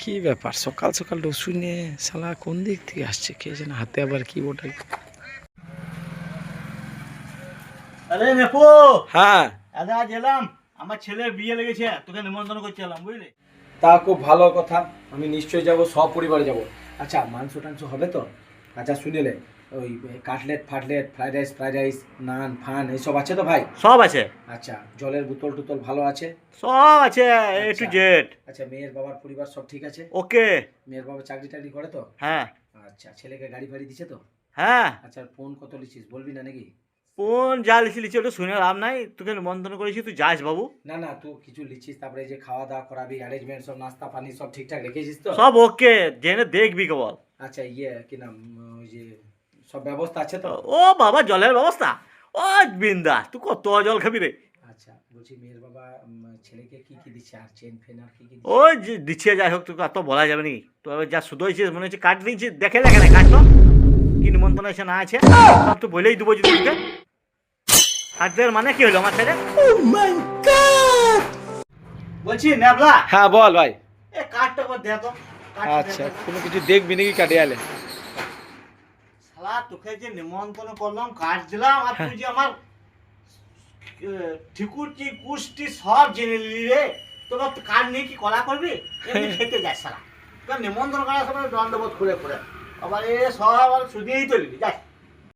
কি ব্যাপার? সকাল সকাল রসুন নিয়ে সালা কোন দিক থেকে আসছে কে যেন হাতে আবার কি ওটাই আরে নেপো! হ্যাঁ। দাদা আজ এলাম। আমার ছেলের বিয়ে লেগেছে তোকে নিমন্ত্রণ করতে এলাম বুঝলি? তা খুব ভালো কথা। আমি নিশ্চয়ই যাব সপরিবারে পরিবারে যাব। আচ্ছা মাংস টাংস হবে তো? আচ্ছা শুনিলে ওই cutlet ফাটলেট fried rice fried rice naan fun এইসব আছে তো ভাই? সব আছে। আচ্ছা জলের বোতল টুতল ভালো আছে? সব আছে এ টু। জেড আচ্ছা মেয়ের বাবার পরিবার সব ঠিক আছে? ওকে। মেয়ের বাবা চাকরি টাকরি করে তো? হ্যাঁ। আচ্ছা ছেলেকে গাড়ি ফাড়ি দিছে তো? হ্যাঁ। আচ্ছা ফোন কত লিছিস বলবি না নাকি? কোন যা লিখি লিখি ওটা শুনে লাভ নাই। তোকে নিমন্ত্রণ করেছি তুই যাস বাবু। না না তুই কিছু লিখিস তারপরে যে খাওয়া দাওয়া করাবি অ্যারেঞ্জমেন্ট সব নাস্তা পানি সব ঠিকঠাক রেখেছিস তো? সব ওকে জেনে দেখবি কেবল। আচ্ছা ইয়ে কি নাম ওই যে সব ব্যবস্থা আছে তো? ও বাবা জলের ব্যবস্থা। ও বিন্দাস তুই কত জল খাবি রে? আচ্ছা বলছি মেয়ের বাবা ছেলেকে কি কি দিচ্ছে? আর চেন ফেন আর কি কি দিচ্ছে? দিচ্ছে যাই হোক তোকে অত বলা যাবে নাকি তো যা শুধু হয়েছিস মনে হচ্ছে কাট দেখে দেখে না কি নিমন্ত্রণ আছে না আছে? সব তো বলেই দেবো যদি তোকে। মানে কি হলো আমার ছেলে? বলছি নেবলা হ্যাঁ বল ভাই। এ কাঠটা করে দে তো আচ্ছা কোনো কিছু দেখবি নাকি কাটে আলে? শালা তোকে যে নিমন্ত্রণ করলাম কাজ দিলাম আর তুই যে আমার ঠিকুটি কুষ্টি সব জেনে নিলি রে। তোমার কাঠ নিয়ে কি কলা করবি? এমনি খেতে যাস শালা। তোর নিমন্ত্রণ করার সময় দণ্ডবোধ করে করে আবার এ সব শুধিয়েই তো নিবি যাস।